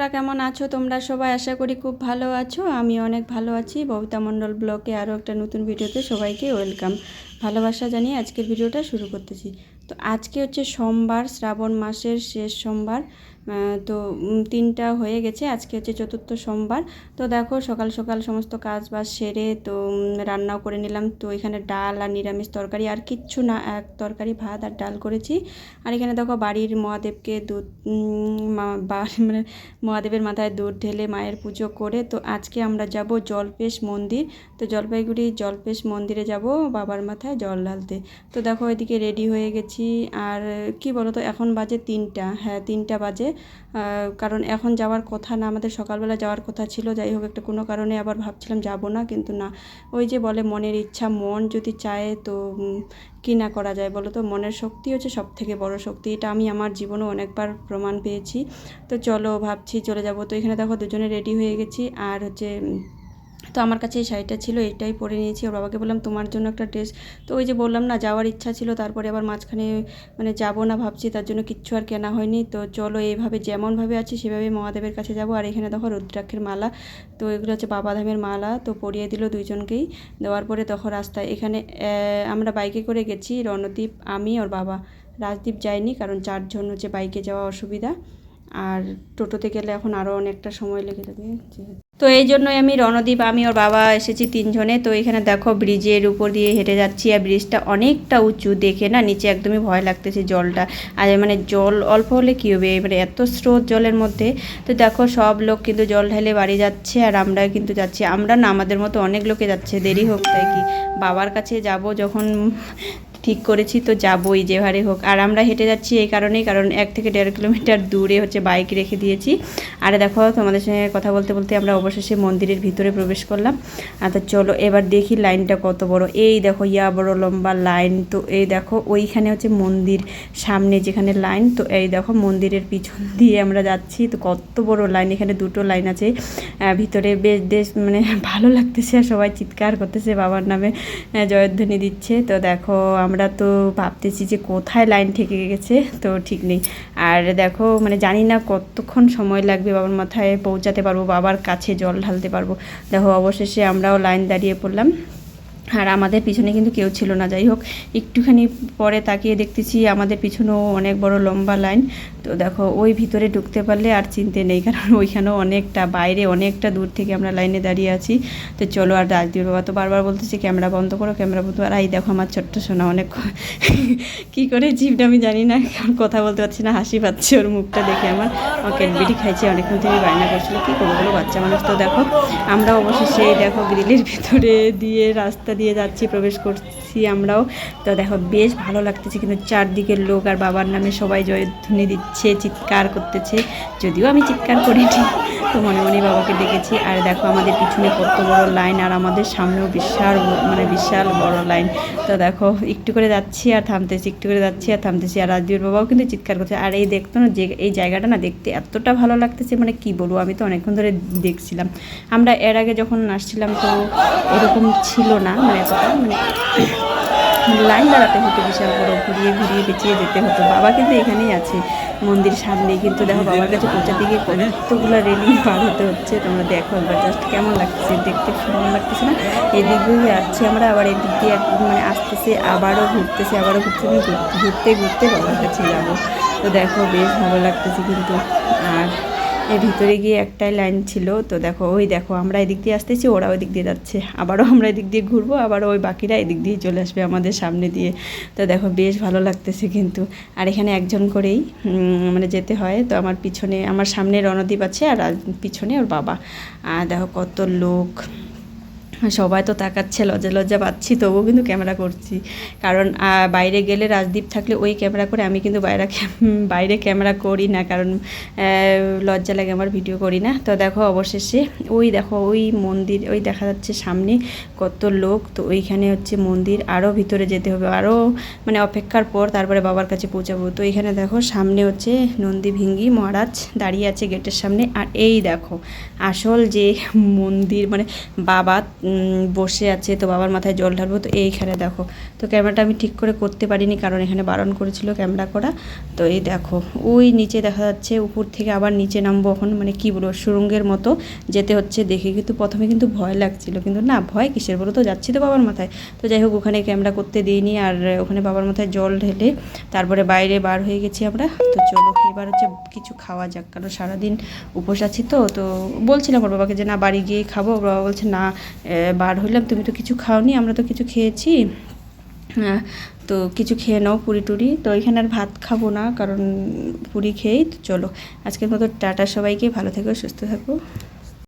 আছো? তোমরা সবাই আশা করি খুব ভালো আছো। আমি অনেক ভালো আছি। ববিতা মণ্ডল ব্লকে আরও একটা নতুন ভিডিওতে সবাইকে ওয়েলকাম। ভালোবাসা জানিয়ে আজকের ভিডিওটা শুরু করতেছি। তো আজকে হচ্ছে সোমবার, শ্রাবণ মাসের শেষ সোমবার। তো তিনটা হয়ে গেছে। আজকে হচ্ছে চতুর্থ সোমবার। তো দেখো, সকাল সকাল সমস্ত কাজ বাজ সেরে, তো রান্নাও করে নিলাম। তো এখানে ডাল আর নিরামিষ তরকারি আর কিচ্ছু না, এক তরকারি, ভাত আর ডাল করেছি। আর এখানে দেখো, বাড়ির মহাদেবকে দুধ মানে মহাদেবের মাথায় দুধ ঢেলে মায়ের পুজো করে, তো আজকে আমরা যাব জলপেশ মন্দির। তো জলপাইগুড়ি জলপেশ মন্দিরে যাব বাবার মাথায় জল ঢালতে। তো দেখো, এদিকে রেডি হয়ে গেছি। আর কি বলো তো এখন বাজে তিনটা। হ্যাঁ তিনটা বাজে। কারণ এখন যাওয়ার কথা না, আমাদের সকালবেলা যাওয়ার কথা ছিল, যাই হোক একটা কোনো কারণে আবার ভাবছিলাম যাব না, কিন্তু না। ওই যে বলে মনের ইচ্ছা, মন যদি চায় তো কী না করা যায় বলো তো? মনের শক্তি হচ্ছে সব থেকে বড় শক্তি, এটা আমি আমার জীবনে অনেকবার প্রমাণ পেয়েছি। তো চলো ভাবছি চলে যাব। তো এখানে দেখো দুজনে রেডি হয়ে গেছি, আর হচ্ছে তো আমার কাছে এই শাড়িটা ছিল এটাই পরে নিয়েছি। ওর বাবাকে বললাম, তোমার জন্য একটা ড্রেস। তো ওই যে বললাম না, যাওয়ার ইচ্ছা ছিল, তারপরে আবার মাঝখানে মানে যাব না ভাবছি, তার জন্য কিচ্ছু আর কেনা হয়নি। তো চলো, এইভাবে যেমনভাবে আছি, সেভাবে মহাদেবের কাছে যাব। আর এখানে দেখো রুদ্রাক্ষের মালা, তো এগুলো হচ্ছে বাবাধামের মালা, তো পরিয়ে দিল দুইজনকেই। দেওয়ার পরে তখন রাস্তায়, এখানে আমরা বাইকে করে গেছি, রণদীপ, আমি, ওর বাবা। রাজদীপ যায়নি, কারণ চারজন হচ্ছে বাইকে যাওয়া অসুবিধা। আর টোটোতে গেলে এখন আরও অনেকটা সময় লেগে যাবে তো এই জন্যই আমি রণদীপ, আমি ওর বাবা এসেছি তিনজনে। তো এখানে দেখো ব্রিজের উপর দিয়ে হেঁটে যাচ্ছি আর ব্রিজটা অনেকটা উঁচু, দেখে না নিচে একদমই ভয় লাগতেছে জলটা। আর মানে জল অল্প হলে কী হবে? মানে এত স্রোত জলের মধ্যে। তো দেখো সব লোক কিন্তু জল ঢেলে বাড়ি যাচ্ছে আর আমরা কিন্তু যাচ্ছি। আমরা না, আমাদের মতো অনেক লোকে যাচ্ছে, দেরি হোক তাই কি? বাবার কাছে যাব যখন ঠিক করেছি, তো যাবোই যে হোক। আর আমরা হেঁটে যাচ্ছি এই কারণেই, কারণ এক থেকে দেড় কিলোমিটার দূরে হচ্ছে বাইক রেখে দিয়েছি। আর দেখো, তোমাদের সঙ্গে কথা বলতে বলতে আমরা অবশেষে মন্দিরের ভিতরে প্রবেশ করলাম। আর তো চলো, এবার দেখি লাইনটা কত বড়। এই দেখো, ইয়া বড় লম্বা লাইন। তো এই দেখো, ওইখানে হচ্ছে মন্দির, সামনে যেখানে লাইন, তো এই দেখো, মন্দিরের পিছন দিয়ে আমরা যাচ্ছি। তো কত বড় লাইন, এখানে দুটো লাইন আছে। ভিতরে বেশ বেশ মানে ভালো লাগতেছে, আর সবাই চিৎকার করতেছে, বাবার নামে জয়ধ্বনি দিচ্ছে। তো দেখো আমরা তো ভাবতেছি যে কোথায় লাইন থেকে গেছে, তো ঠিক নেই। আর দেখো মানে জানি না কতক্ষণ সময় লাগবে বাবার মাথায় পৌঁছাতে পারব, বাবার কাছে জল ঢালতে পারব। দেখো, অবশেষে আমরাও লাইন দাঁড়িয়ে পড়লাম। আর আমাদের পিছনে কিন্তু কেউ ছিল না। যাই হোক, একটুখানি পরে তাকিয়ে দেখতেছি আমাদের পিছনেও অনেক বড় লম্বা লাইন। তো দেখো, ওই ভিতরে ঢুকতে পারলে আর চিনতে নেই, কারণ ওইখানেও অনেকটা বাইরে, অনেকটা দূর থেকে আমরা লাইনে দাঁড়িয়ে আছি। তো চলো আর রাজদীপ বাবা তো বারবার বলতেছি, ক্যামেরা বন্ধ করো, ক্যামেরা বন্ধ আর এই দেখো আমার ছোট্ট সোনা, অনেক কি করে জিভটা আমি জানি না, কারণ কথা বলতে পারছি না, হাসি পাচ্ছে ওর মুখটা দেখে আমার। ক্যাডবেরি খাইছে, অনেকক্ষণ থেকে বায়না করছিল, কী করব বলো, বাচ্চা মানুষ তো দেখো। আমরা অবশেষে এই দেখো গ্রিলের ভিতরে দিয়ে রাস্তা দিয়ে যাচ্ছি প্রবেশ করছি। আমরাও। তো দেখো, বেশ ভালো লাগতেছে কিন্তু চারদিকের লোক আর বাবার নামে সবাই জয়ধ্বনি দিচ্ছে, চিৎকার করতেছে। যদিও আমি চিৎকার করিনি, তো মনে মনে বাবাকে ডেকেছি। আর দেখো, আমাদের পিছনে কত বড় লাইন আর আমাদের সামনেও বিশাল মানে বিশাল বড় লাইন। তো দেখো, একটু করে যাচ্ছি আর থামতেছি, একটু করে যাচ্ছি আর থামতেছি। আর রাজদীর বাবাও কিন্তু চিৎকার করছে। আর এই দেখতো না, যে এই জায়গাটা না দেখতে এতটা ভালো লাগতেছে মানে কি বলব, আমি তো অনেকক্ষণ ধরে দেখছিলাম। আমরা এর আগে যখন আসছিলাম তো এরকম ছিল না মানে এতটা মানে লাইন দাঁড়াতে হতো, বিশাল বড়, ঘুরিয়ে ঘুরিয়ে পেঁচিয়ে যেতে হতো। বাবা কিন্তু এখানেই আছে, মন্দির সামনে কিন্তু দেখো, বাবার কাছে পৌঁছাতে গিয়ে কতগুলো রেলিং পার হতে হচ্ছে। তোমরা দেখো একবার জাস্ট কেমন লাগছে, দেখতে সুন্দর লাগতেছে না? এদিক দিয়ে যাচ্ছি আমরা, আবার এদিক দিয়ে মানে আসতেছে, আবারও ঘুরতেছে, আবারও ঘুরতে ঘুরতে ঘুরতে বাবার কাছে যাব। তো দেখো, বেশ ভালো লাগতেছে কিন্তু। আর এর ভিতরে গিয়ে একটাই লাইন ছিল, তো দেখো, ওই দেখো, আমরা এদিক দিয়ে আসতেছি, ওরা ওই দিক দিয়ে যাচ্ছে। আবারও আমরা এদিক দিয়ে ঘুরবো, আবারও ওই বাকিরা এদিক দিয়ে চলে আসবে আমাদের সামনে দিয়ে। তো দেখো, বেশ ভালো লাগতেছে কিন্তু। আর এখানে একজন করেই মানে যেতে হয়। তো আমার পিছনে, আমার সামনে রণদীপ আছে, আর পিছনে ওর বাবা। আর দেখো, কত লোক। সবাই তো তাকাচ্ছে লজ্জা লজ্জা পাচ্ছি, তবুও কিন্তু ক্যামেরা করছি। কারণ বাইরে গেলে রাজদীপ থাকলে ওই ক্যামেরা করে আমি কিন্তু বাইরে বাইরে ক্যামেরা করি না। কারণ লজ্জা লাগে, আমার ভিডিও করি না। তো দেখো অবশেষে, ওই দেখো, ওই মন্দির, ওই দেখা যাচ্ছে সামনে কত লোক। তো ওইখানে হচ্ছে মন্দির আরও ভিতরে যেতে হবে। আরও মানে অপেক্ষার পর তারপরে বাবার কাছে পৌঁছাবো। তো এখানে দেখো, সামনে হচ্ছে নন্দী ভিঙ্গি মহারাজ দাঁড়িয়ে আছে গেটের সামনে। আর এই দেখো, আসল যে মন্দির মানে বাবা বসে আছে, তো বাবার মাথায় জল ঢালবো, তো এইখানে দেখো। তো ক্যামেরাটা আমি ঠিক করে করতে পারিনি, কারণ এখানে বারণ করেছিল ক্যামেরা করা। তো এই দেখো, ওই নিচে দেখা যাচ্ছে, উপর থেকে আবার নিচে নামবো এখন মানে কি বলব, সুরঙ্গের মতো যেতে হচ্ছে দেখে। কিন্তু প্রথমে কিন্তু ভয় লাগছিল, কিন্তু না, ভয় কিসের বলো তো, যাচ্ছি তো বাবার মাথায়। তো যাই হোক, ওখানে ক্যামেরা করতে দিইনি, আর ওখানে বাবার মাথায় জল ঢেলে তারপরে বাইরে বার হয়ে গেছি আমরা। তো চলো, এবার হচ্ছে কিছু খাওয়া যাক, কারণ সারাদিন উপোস আছি তো তো বলছিলাম ওর বাবাকে যে, না, বাড়ি গিয়ে খাব। বাবা বলছে, না বার হইলাম, তুমি তো কিছু খাওনি, আমরা তো কিছু খেয়েছি। তো কিছু খেয়ে নাও পুরি টুরি। তো এখানে আর ভাত খাব না, কারণ পুরি খেয়েই তো চলো। আজকের মতো টাটা সবাইকে, ভালো থেকো, সুস্থ থাকো।